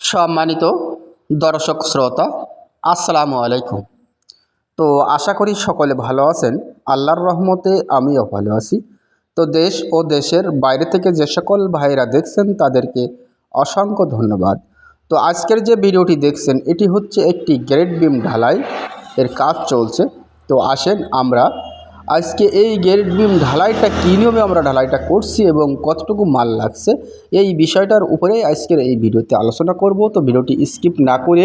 সম্মানিত দর্শক শ্রোতা, আসসালামু আলাইকুম। তো আশা করি সকলে ভালো আছেন। আল্লাহর রহমতে আমিও ভালো আছি। তো দেশ ও দেশের বাইরে থেকে যে সকল ভাইরা দেখছেন, তাদেরকে অসংখ্য ধন্যবাদ। তো আজকের যে ভিডিওটি দেখছেন, এটি হচ্ছে একটি গ্রেড বিম ঢালাই এর কাজ চলছে। তো আসেন আমরা আজকে এই গ্রেড বিম ঢালাইটা কী নিয়মে আমরা ঢালাইটা করছি এবং কতটুকু মাল লাগছে, এই বিষয়টার উপরে আজকের এই ভিডিওতে আলোচনা করব। তো ভিডিওটি স্কিপ না করে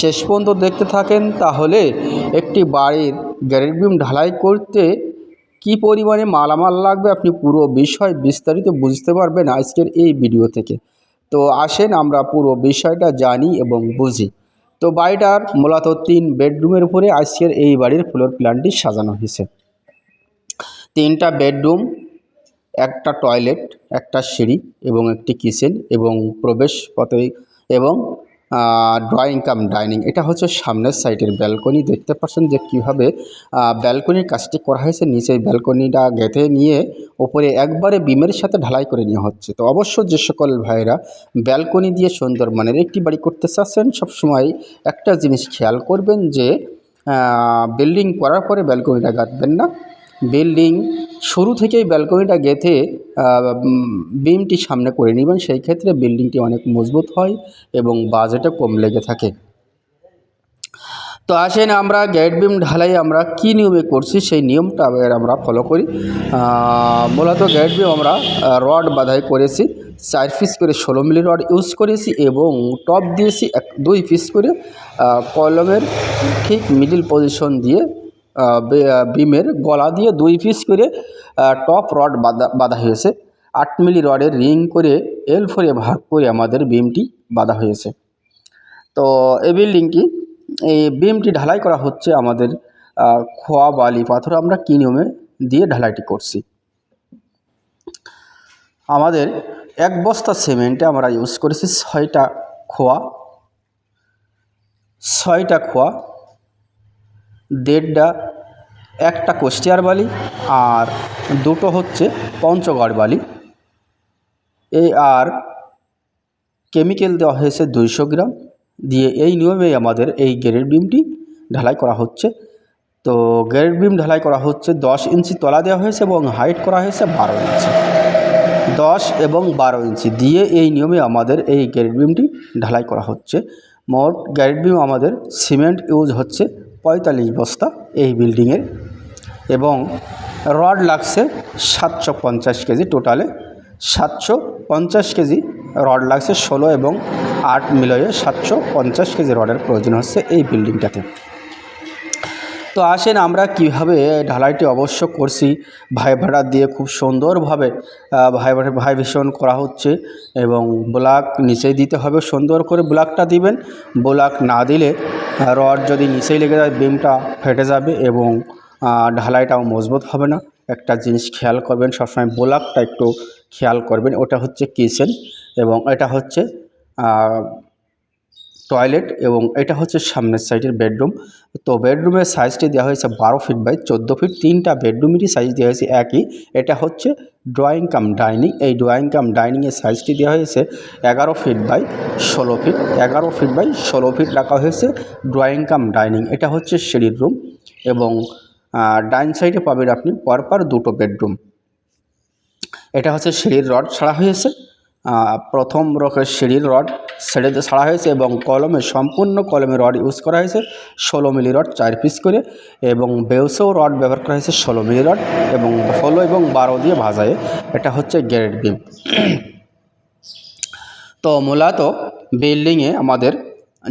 শেষ পর্যন্ত দেখতে থাকেন, তাহলে একটি বাড়ির গ্রেড বিম ঢালাই করতে কি পরিমাণে মালামাল লাগবে আপনি পুরো বিষয় বিস্তারিত বুঝতে পারবেন আজকের এই ভিডিও থেকে। তো আসেন আমরা পুরো বিষয়টা জানি এবং বুঝি। তো বাড়িটার মূলত তিন বেডরুমের উপরে আজকের এই বাড়ির ফ্লোর প্ল্যানটি সাজানো হয়েছে। তিনটা বেডরুম, একটা টয়লেট, একটা সিঁড়ি এবং একটি কিচেন এবং প্রবেশ পথে এবং ড্রয়িং কাম, ডাইনিং। এটা হচ্ছে সামনের সাইডের ব্যালকনি। দেখতে পাচ্ছেন যে কীভাবে ব্যালকনির কাজটি করা হয়েছে। নিচে ব্যালকনিটা গেঁথে নিয়ে ওপরে একবারে বিমের সাথে ঢালাই করে নেওয়া হচ্ছে। তো অবশ্য যে সকল ভাইরা ব্যালকনি দিয়ে সুন্দর মানের একটি বাড়ি করতে চাচ্ছেন, সবসময় একটা জিনিস খেয়াল করবেন যে বিল্ডিং করার পরে ব্যালকনিটা গাঁথবেন না। বিল্ডিং শুরু থেকেই ব্যালকনিটা গেঁথে বিমটি সামনে করে নেবেন, সেই ক্ষেত্রে বিল্ডিংটি অনেক মজবুত হয় এবং বাজেটও কম লেগে থাকে। তো আসেন আমরা গ্যাট বিম ঢালাই আমরা কী নিয়মে করছি, সেই নিয়মটা আমরা ফলো করি। মূলত গ্যাট বিম আমরা রড বাধাই করেছি, চার পিস করে ষোলো মিলি রড ইউজ করেছি এবং টপ দিয়েছি এক, দুই পিস করে কলমের ঠিক মিডিল পজিশন দিয়ে বিমের গলা দিয়ে দুই পিস করে টপ রড বাঁধা বাঁধা হয়েছে। আট মিলি রডের রিং করে এল ফোরে ভাগ করে আমাদের বিমটি বাঁধা হয়েছে। তো এই বিল্ডিংটি এই বিমটি ঢালাই করা হচ্ছে আমাদের খোয়া বালি পাথর আমরা কী নিয়মে দিয়ে ঢালাইটি করছি। আমাদের এক বস্তা সিমেন্টে আমরা ইউজ করেছি ছয়টা খোয়া। ছয়টা খোয়া দেড়টা, একটা কোষ্টিয়ার বালি আর দুটো হচ্ছে পঞ্চগড় বালি। এই আর কেমিক্যাল দেওয়া হয়েছে দুইশো গ্রাম। দিয়ে এই নিয়মেই আমাদের এই গ্রেড বিমটি ঢালাই করা হচ্ছে। তো গ্রেড বিম ঢালাই করা হচ্ছে দশ ইঞ্চি তলা দেওয়া হয়েছে এবং হাইট করা হয়েছে বারো ইঞ্চি। দশ এবং বারো ইঞ্চি দিয়ে এই নিয়মে আমাদের এই গ্রেড বিমটি ঢালাই করা হচ্ছে। মোট গ্রেড বিম আমাদের সিমেন্ট ইউজ হচ্ছে পঁয়তাল্লিশ বস্তা এই বিল্ডিংয়ের এবং রড লাগছে সাতশো পঞ্চাশ কেজি টোটালে। সাতশো পঞ্চাশ কেজি রড লাগছে ষোলো এবং আট মিলয়ে সাতশো পঞ্চাশ কেজি রডের প্রয়োজন হচ্ছে এই বিল্ডিংটাতে। তো আসেন আমরা কীভাবে ঢালাইটি অবশ্য করছি। ভাই ভাড়া দিয়ে খুব সুন্দরভাবে ভাই ভাই ভীষণ করা হচ্ছে এবং ব্লাক নিচেই দিতে হবে, সুন্দর করে ব্লাকটা দিবেন। ব্লাক না দিলে রড যদি নিচেই লেগে যায়, বিমটা ফেটে যাবে এবং ঢালাইটাও মজবুত হবে না। একটা জিনিস খেয়াল করবেন, সবসময় ব্লাকটা একটু খেয়াল করবেন, ওটা হচ্ছে কিচেন এবং এটা হচ্ছে টয়লেট এবং এটা হচ্ছে সামনের সাইডের বেডরুম তো বেডরুমের সাইজটি দেওয়া হয়েছে বারো ফিট বাই চোদ্দ ফিট তিনটা বেডরুমেরই সাইজ দেওয়া হয়েছে একই। এটা হচ্ছে ড্রয়িং কাম ডাইনিং এই ড্রয়িং কাম ডাইনিংয়ের সাইজটি দেওয়া হয়েছে এগারো ফিট বাই ষোলো ফিট এগারো ফিট বাই ষোলো ফিট রাখা হয়েছে ড্রয়িং কাম ডাইনিং এটা হচ্ছে সিঁড়ির রুম এবং ডাইন সাইডে পাবেন আপনি পরপর দুটো বেডরুম এটা হচ্ছে সিঁড়ির রড ছাড়া হয়েছে। প্রথম রকের সিঁড়ির রড ছেড়ে ছাড়া হয়েছে এবং কলমে, সম্পূর্ণ কলমে রড ইউজ করা হয়েছে। ষোলো মিলি রড, চার পিস করে এবং বেউসেও রড ব্যবহার করা হয়েছে ষোলো মিলি রড এবং ষোলো এবং বারো দিয়ে ভাজায় এটা হচ্ছে গ্রেড বিম তো মূলত বিল্ডিংয়ে আমাদের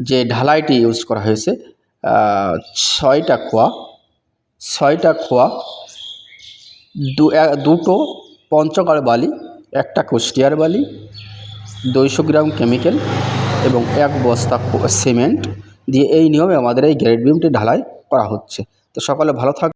যে ঢালাইটি ইউজ করা হয়েছে ছয়টা খোয়া ছয়টা খোয়া দুটো পঞ্চগড় বালি একটা কুষ্টিয়ার বালি, দুইশো গ্রাম কেমিক্যাল এবং এক বস্তা সিমেন্ট দিয়ে এই নিয়মে আমাদের এই গ্রেড বিমটি ঢালাই করা হচ্ছে। তো সকালে ভালো থাক